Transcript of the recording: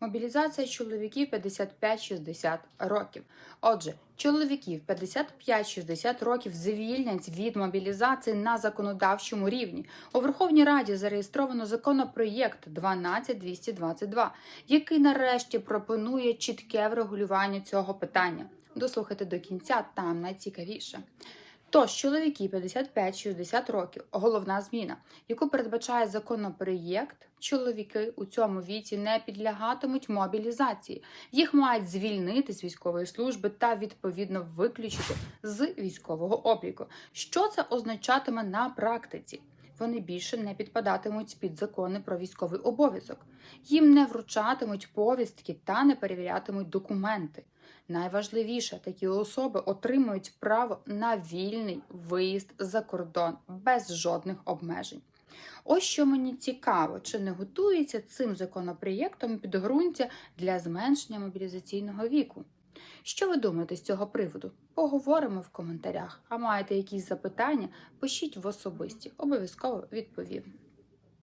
Мобілізація чоловіків 55-60 років. Отже, чоловіків 55-60 років звільнять від мобілізації на законодавчому рівні. У Верховній Раді зареєстровано законопроєкт 12222, який нарешті пропонує чітке врегулювання цього питання. Дослухайте до кінця, там найцікавіше. Тож, чоловіки 55-60 років, головна зміна, яку передбачає законопроєкт, чоловіки у цьому віці не підлягатимуть мобілізації. Їх мають звільнити з військової служби та відповідно виключити з військового обліку. Що це означатиме на практиці? Вони більше не підпадатимуть під закони про військовий обов'язок. Їм не вручатимуть повістки та не перевірятимуть документи. Найважливіше, такі особи отримують право на вільний виїзд за кордон без жодних обмежень. Ось що мені цікаво, чи не готується цим законопроєктом підґрунтя для зменшення мобілізаційного віку. Що ви думаєте з цього приводу? Поговоримо в коментарях. А маєте якісь запитання? Пишіть в особисті, обов'язково відповім.